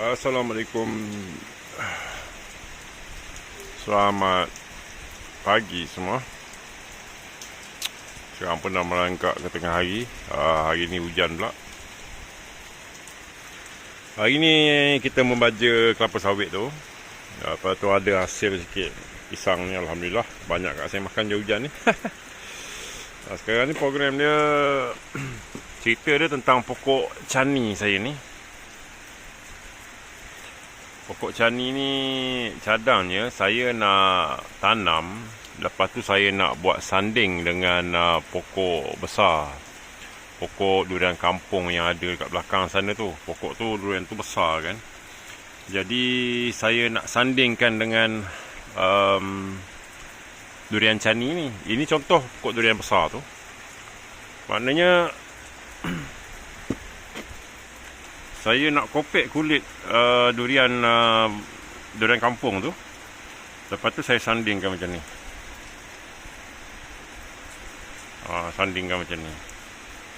Assalamualaikum. Selamat pagi semua. Sekarang pun dah melangkak ke tengah hari. Uh, Hari ni hujan pula. Hari ni kita membaca kelapa sawit tu. Uh, Lepas tu ada hasil sikit pisang ni Alhamdulillah. Banyak kat saya makan je hujan ni. Uh, Sekarang ni program dia Cerita dia tentang pokok cani saya ni Pokok cani ni cadangnya saya nak tanam. Lepas tu saya nak buat sanding dengan uh, pokok besar. Pokok durian kampung yang ada dekat belakang sana tu. Pokok tu durian tu besar kan. Jadi saya nak sandingkan dengan um, Durian cani ni. Ini contoh pokok durian besar tu. Maknanya saya nak kopek kulit uh, durian uh, durian kampung tu. Lepas tu saya sandingkan macam ni. Uh, sandingkan macam ni.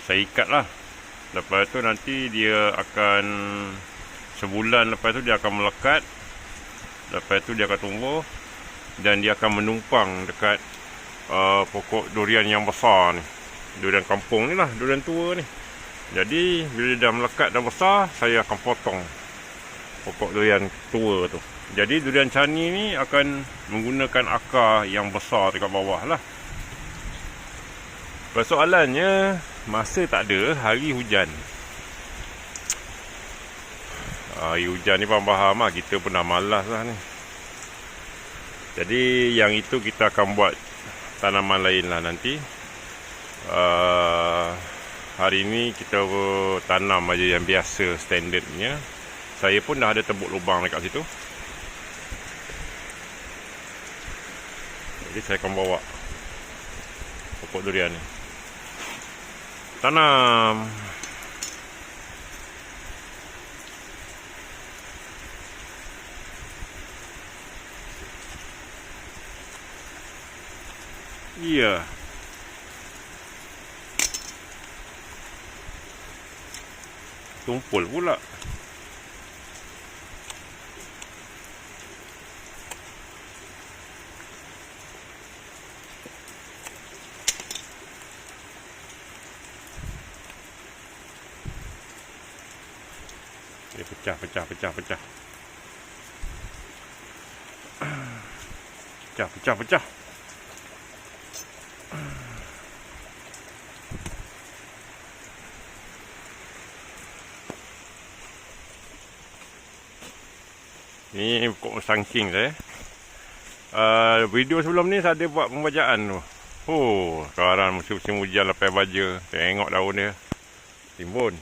Saya ikat lah lepas tu nanti dia akan sebulan lepas tu dia akan melekat. Lepas tu dia akan tumbuh. Dan dia akan menumpang dekat uh, pokok durian yang besar ni. Durian kampung ni lah durian tua ni jadi bila dah melekat dah besar Saya akan potong Pokok durian tua tu. Jadi durian cani ni akan Menggunakan akar yang besar dekat bawah lah. Persoalannya Masa tak ada hari hujan. Hari hujan ni faham-faham lah Kita pun dah malas lah ni. Jadi yang itu kita akan buat Tanaman lain lah nanti. Uh, hari ini kita tanam aja yang biasa standardnya. Saya pun dah ada tebuk lubang dekat situ. Jadi saya akan bawa pokok durian ni. Tanam. Yeah. Tumpul pula dia pecah pecah pecah pecah pecah pecah pecah Ni pokok sangking saya. Uh, video sebelum ni saya ada buat pembacaan tu. Oh, sekarang musim-musim hujan lepas baja. Tengok daun dia. Timbun.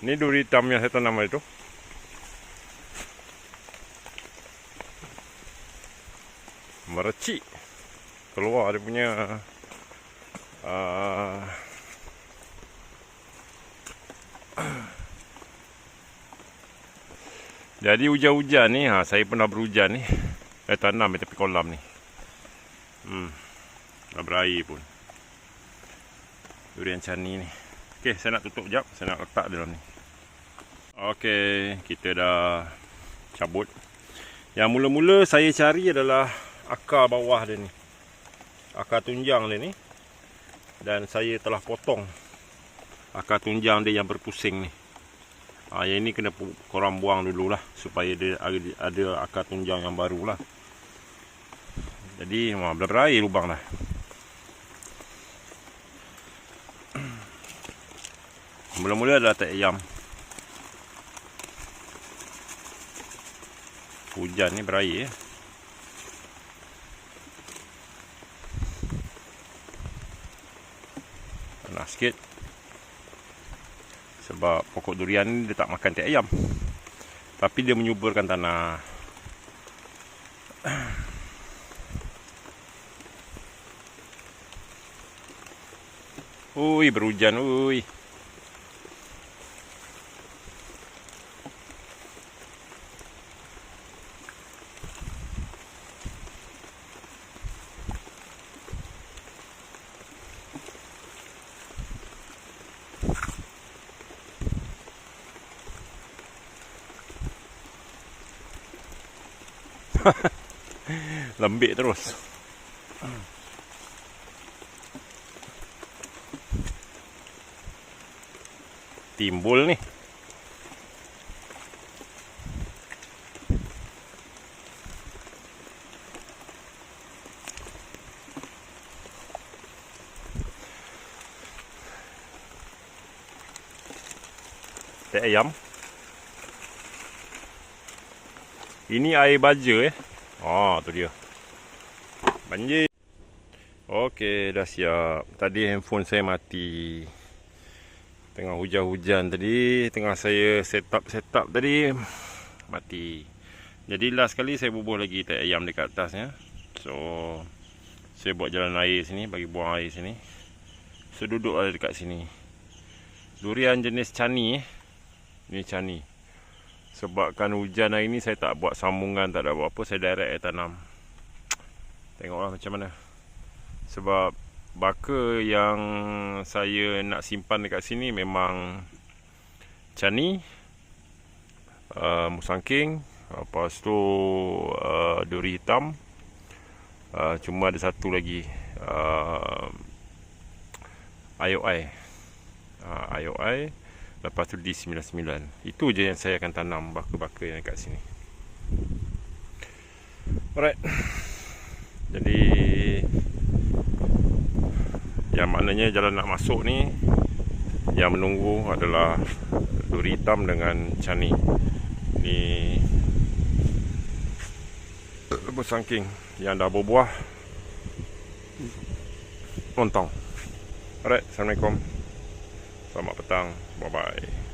Ni duri hitam yang saya tanam itu. Merecik. Keluar dia punya... Uh, Jadi hujan-hujan ni, ha, saya pernah berhujan ni. Saya tanam di tepi kolam ni. Hmm. Dah berair pun. Durian cani ni. Okey, saya nak tutup jap. Saya nak letak dalam ni. Okey, kita dah cabut. Yang mula-mula saya cari adalah akar bawah dia ni. Akar tunjang dia ni. Dan saya telah potong akar tunjang dia yang berpusing ni. Ha, yang ini kena korang buang dululah supaya dia ada, akar tunjang yang baru lah. Jadi wah, berair lubang dah. Mula-mula adalah tak ayam. Hujan ni berair ya. Panas sikit. Sebab pokok durian ni dia tak makan tiap ayam. Tapi dia menyuburkan tanah. Ui, berhujan, ui. Lembik terus. Timbul ni. Teh ayam. Ini air baja eh. Oh, tu dia. Banjir. Okey, dah siap. Tadi handphone saya mati. Tengah hujan-hujan tadi, tengah saya set up set up tadi mati. Jadi last kali saya bubuh lagi teh ayam dekat atas ya. So saya buat jalan air sini bagi buang air sini. So duduk ada dekat sini. Durian jenis cani eh. Ni cani. Sebabkan hujan hari ni saya tak buat sambungan, tak ada buat apa, saya direct air tanam. Tengoklah macam mana. Sebab baka yang saya nak simpan dekat sini memang cani, uh, musangking, lepas tu uh, duri hitam. Uh, cuma ada satu lagi uh, IOI. Uh, IOI. Lepas tu D99 Itu je yang saya akan tanam Baka-baka yang kat sini. Alright. Jadi Yang maknanya jalan nak masuk ni Yang menunggu adalah Duri hitam dengan cani. Ni Rebus sangking Yang dah berbuah. Lontong Alright Assalamualaikum Selamat petang. Bye bye.